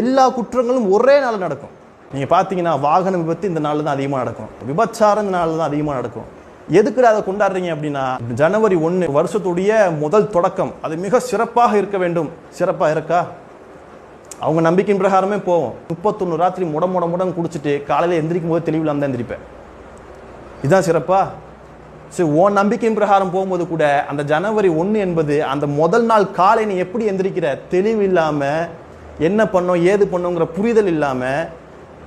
எல்லா குற்றங்களும் ஒரே நாள் நடக்கும். நீங்கள் பார்த்தீங்கன்னா வாகன விபத்து இந்த நாளில் தான் அதிகமாக நடக்கும். விபச்சாரம் இந்த நாளில் தான் அதிகமாக நடக்கும். எதுக்குடா அதை கொண்டாடுறீங்க அப்படின்னா ஜனவரி ஒன்று வருஷத்துடைய முதல் தொடக்கம். அது மிக சிறப்பாக இருக்க வேண்டும். சிறப்பாக இருக்கா? அவங்க நம்பிக்கையின் பிரகாரமே போவோம். முப்பத்தொன்று ராத்திரி முட முட முடம் குடிச்சிட்டு காலையில் எந்திரிக்கும் போது தெளிவில் தான் எந்திரிப்பேன். இதுதான் சிறப்பா? சரி உன் நம்பிக்கையின் பிரகாரம் போகும்போது கூட அந்த ஜனவரி ஒன்று என்பது அந்த முதல் நாள் காலை நீ எப்படி எந்திரிக்கிற? தெளிவு இல்லாமல் என்ன பண்ணோம் ஏது பண்ணோங்கிற புரிதல் இல்லாமல்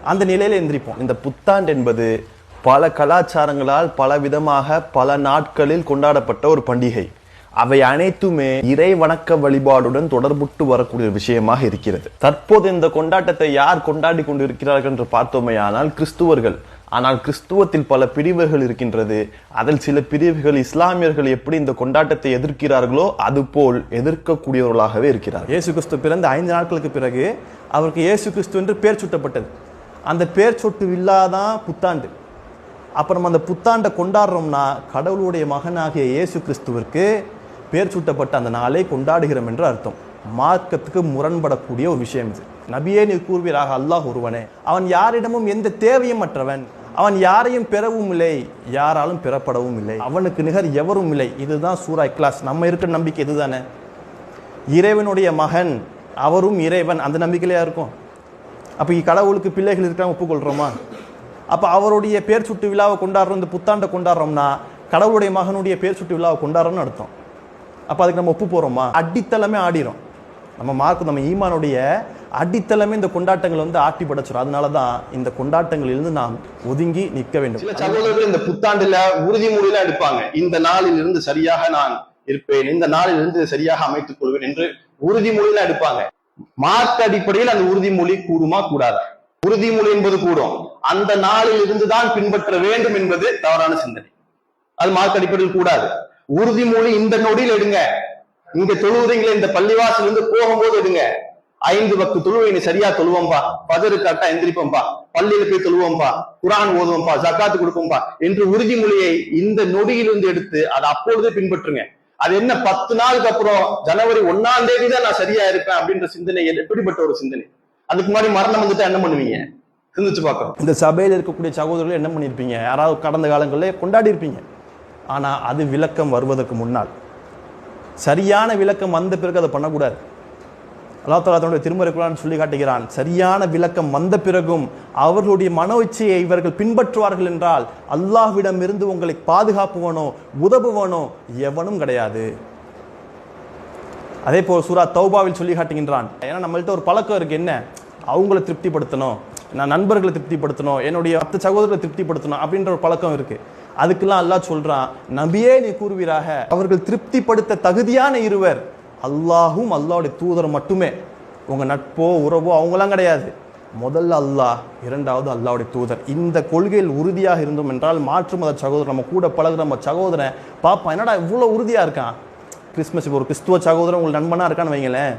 அந்த நிலையில் எந்திரிப்போம். இந்த புத்தாண்டு என்பது பல கலாச்சாரங்களால் பல விதமாக பல நாட்களில் கொண்டாடப்பட்ட ஒரு பண்டிகை. அவை அனைத்துமே இறை வணக்க வழிபாடுடன் தொடர்புட்டு வரக்கூடிய விஷயமாக இருக்கிறது. தற்போது இந்த கொண்டாட்டத்தை யார் கொண்டாடி கொண்டிருக்கிறார்கள் என்று பார்த்தோமேயானால் கிறிஸ்துவர்கள். ஆனால் கிறிஸ்துவத்தில் பல பிரிவுகள் இருக்கின்றது. அதில் சில பிரிவுகள் இஸ்லாமியர்கள் எப்படி இந்த கொண்டாட்டத்தை எதிர்க்கிறார்களோ அதுபோல் எதிர்க்கக்கூடியவர்களாகவே இருக்கிறார் இயேசு கிறிஸ்து பிறந்த ஐந்து நாட்களுக்கு பிறகு அவருக்கு இயேசு கிறிஸ்து என்று பேர் சூட்டப்பட்டது. அந்த பேர் சொட்டு இல்லாதான் புத்தாண்டு. அப்புறம் அந்த புத்தாண்டை கொண்டாடுறோம்னா கடவுளுடைய மகனாகிய இயேசு கிறிஸ்துவிற்கு பேர் சூட்டப்பட்ட அந்த நாளை கொண்டாடுகிறோம் என்று அர்த்தம். மார்க்கத்துக்கு முரண்படக்கூடிய ஒரு விஷயம் இது. நபியே நீ கூறுவீராக அல்லாஹ் ஒருவனே. அவன் யாரிடமும் எந்த தேவையும் மற்றவன் அவன் யாரையும் பெறவும் இல்லை யாராலும் பெறப்படவும் இல்லை. அவனுக்கு நிகர் எவரும் இல்லை. இதுதான் சூரா இக்லாஸ். நம்ம இருக்கிற நம்பிக்கை இதுதானே? இறைவனுடைய மகன் அவரும் இறைவன். அந்த நம்பிக்கையிலையா இருக்கும்? அப்போ கடவுளுக்கு பிள்ளைகள் இருக்கிறாங்க ஒப்புக்கொள்கிறோமா அப்போ அவருடைய பேர் சுட்டு விழாவை கொண்டாடுறோம் இந்த புத்தாண்டை கொண்டாடுறோம்னா கடவுளுடைய மகனுடைய பேர் சுட்டு விழாவை கொண்டாடுறோம்னு அர்த்தம். அப்போ அதுக்கு நம்ம ஒப்பு போகிறோமா அடித்தளமே ஆடிரும். நம்ம மார்க் நம்ம ஈமானுடைய அடித்தளமே இந்த கொண்டாட்டங்கள் வந்து ஆட்டி படைச்சிடும் அதனால தான் இந்த கொண்டாட்டங்களிலிருந்து நாம் ஒதுங்கி நிற்க வேண்டும். சில சகோதரர்கள் இந்த புத்தாண்டுல உறுதிமொழியெல்லாம் எடுப்பாங்க. இந்த நாளில் இருந்து சரியாக நான் இருப்பேன் இந்த நாளில் இருந்து சரியாக அமைத்துக் கொள்வேன் என்று உறுதிமொழியெல்லாம் எடுப்பாங்க. மார்க் அடிப்படையில் அந்த உறுதிமொழி கூடுமா கூடாதா? உறுதிமொழி என்பது கூடும். அந்த நாளில் இருந்துதான் பின்பற்ற வேண்டும் என்பது தவறான சிந்தனை. அது மார்க் அடிப்படையில் கூடாது. உறுதிமொழி இந்த நொடியில் எடுங்க. இங்க தொழுவுறீங்களே இந்த பள்ளிவாசல் இருந்து போகும்போது எடுங்க. ஐந்து பக்கு தொழுவை நீ சரியா தொழுவோம்பா. பதறு கரெக்டா எந்திரிப்போம்பா. பள்ளியில போய் தொழுவோம்பா. குரான் ஓதுவோம்பா. ஜக்காத்து கொடுப்போம்பா. என்று உறுதிமொழியை இந்த நொடியிலிருந்து எடுத்து அதை அப்பொழுதே பின்பற்றுங்க. அது என்ன பத்து நாளுக்கு அப்புறம் ஜனவரி ஒன்னாம் தேதி தான் நான் சரியா இருப்பேன் அப்படின்ற சிந்தனை எப்படிப்பட்ட ஒரு சிந்தனை? அதுக்கு முன்னாடி மரணம் வந்துட்டா என்ன பண்ணுவீங்க? சிந்திச்சு பார்க்கணும். இந்த சபையில் இருக்கக்கூடிய சகோதரர்கள் என்ன பண்ணியிருப்பீங்க யாராவது கடந்த காலங்களில் கொண்டாடி இருப்பீங்க. ஆனால் அது விளக்கம் வருவதற்கு முன்னால். சரியான விளக்கம் வந்த பிறகு அதை பண்ணக்கூடாது. அல்லா தாலா தன்னுடைய திருமறை குரான் சொல்லி காட்டுகிறான் சரியான விளக்கம் வந்த பிறகும் அவர்களுடைய மனோ இச்சையை இவர்கள் பின்பற்றுவார்கள் என்றால் அல்லாஹ்விடம் இருந்து உங்களை பாதுகாப்புவனோ உதவுவனோ எவனும் கிடையாது. அதே போல் சூரா தௌபாவில் சொல்லி காட்டுகின்றான் ஏன்னா நம்மள்கிட்ட ஒரு பழக்கம் இருக்கு என்ன? அவங்கள திருப்திப்படுத்தணும் நான் நண்பர்களை திருப்திப்படுத்தணும் என்னுடைய அத்த சகோதரர்களை திருப்திப்படுத்தணும் அப்படின்ற ஒரு பழக்கம் இருக்கு. அதுக்கெல்லாம் அல்லாஹ் சொல்றான் நபியே நீ கூறுவீராக அவர்கள் திருப்திப்படுத்த தகுதியான இருவர் அல்லாஹும் அல்லாவுடைய தூதர் மட்டுமே. உங்கள் நட்போ உறவோ அவங்களாம் கிடையாது. முதல்ல அல்லாஹ் இரண்டாவது அல்லாவுடைய தூதர். இந்த கொள்கையில் உறுதியாக இருந்தோம் என்றால் மாற்று மத சகோதரர் நம்ம கூட பழகுற நம்ம சகோதரன் பாப்பா என்னடா இவ்வளோ உறுதியாக இருக்கான்? கிறிஸ்மஸ் இப்போ ஒரு கிறிஸ்துவ சகோதரன் உங்களுக்கு நண்பனாக இருக்கான்னு வைங்களேன்.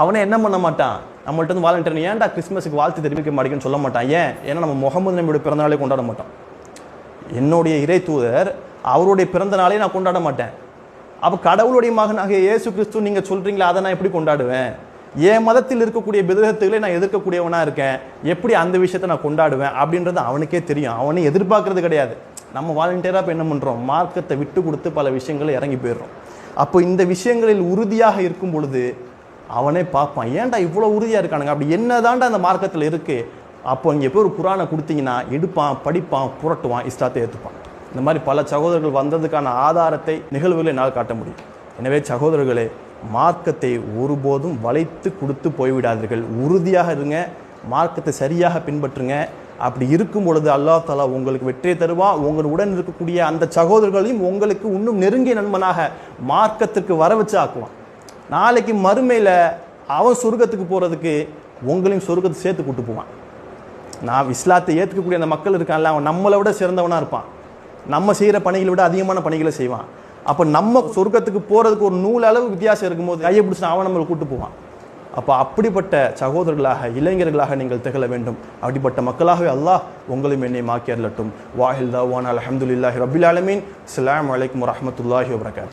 அவனே என்ன பண்ண மாட்டான்? நம்மள்ட்ட வந்து வாலண்டியர் ஏன்டா கிறிஸ்மஸுக்கு வாழ்த்து தெரிவிக்க மாட்டேங்குன்னு சொல்ல மாட்டான். ஏன்? ஏன்னா நம்ம முகமது நபியோட பிறந்தநாளே கொண்டாட மாட்டோம். என்னுடைய இறை தூதர் அவருடைய பிறந்த நாளே நான் கொண்டாட மாட்டேன். அப்போ கடவுளுடைய மகனாக இயேசு கிறிஸ்து நீங்கள் சொல்கிறீங்களா அதை நான் எப்படி கொண்டாடுவேன்? என் மதத்தில் இருக்கக்கூடிய விதத்துகளை நான் எதிர்க்கக்கூடியவனாக இருக்கேன். எப்படி அந்த விஷயத்தை நான் கொண்டாடுவேன் அப்படின்றது அவனுக்கே தெரியும். அவனை எதிர்பார்க்கறது கிடையாது. நம்ம வாலண்டியராக இப்போ என்ன பண்ணுறோம் மார்க்கத்தை விட்டு கொடுத்து பல விஷயங்களை இறங்கி போயிடுறோம். அப்போ இந்த விஷயங்களில் உறுதியாக இருக்கும் பொழுது அவனே பார்ப்பான். ஏன்டா இவ்வளோ உறுதியாக இருக்கானுங்க? அப்படி என்னதான்டா அந்த மார்க்கத்தில் இருக்குது அப்போ இங்கே போய் ஒரு குரானை கொடுத்தீங்கன்னா எடுப்பான் படிப்பான் புரட்டுவான் இஷ்டத்தை ஏற்றுப்பான் இந்த மாதிரி பல சகோதரர்கள் வந்ததுக்கான ஆதாரத்தை நிகழ்வுகளை என்னால் காட்ட முடியும். எனவே சகோதரர்களே மார்க்கத்தை ஒருபோதும் வளைத்து கொடுத்து போய்விடாதீர்கள். உறுதியாக இருங்க மார்க்கத்தை சரியாக பின்பற்றுங்க. அப்படி இருக்கும் பொழுது அல்லாஹ் தாலா உங்களுக்கு வெற்றியை தருவான் உங்களுடன் இருக்கக்கூடிய அந்த சகோதரர்களையும் உங்களுக்கு இன்னும் நெருங்கிய நண்பனாக மார்க்கத்திற்கு வர வச்சு ஆக்குவான் நாளைக்கு மறுமையில் அவன் சொர்க்கத்துக்கு போகிறதுக்கு உங்களையும் சொர்க்கத்தை சேர்த்து கூட்டு போவான். நான் இஸ்லாத்தை ஏற்றுக்கக்கூடிய அந்த மக்கள் இருக்கான்ல அவன் நம்மளை விட சிறந்தவனாக இருப்பான். நம்ம செய்கிற பணிகளை விட அதிகமான பணிகளை செய்வான். அப்போ நம்ம சொர்க்கத்துக்கு போகிறதுக்கு ஒரு நூல் அளவு வித்தியாசம் இருக்கும்போது கையை பிடிச்சி அவன் நம்மளை கூட்டு போவான். அப்போ அப்படிப்பட்ட சகோதரர்களாக இளைஞர்களாக நீங்கள் திகழ வேண்டும். அப்படிப்பட்ட மக்களாகவே அல்லாஹ் உங்களையும் என்னை மாக்கி அருளட்டும். வாஹில் தவான் அலமதுல்லாஹி ரபில் ஆலமீன். அஸ்ஸலாமு வலைக்கம் வரமத்துல்லாஹி வபரகாத்.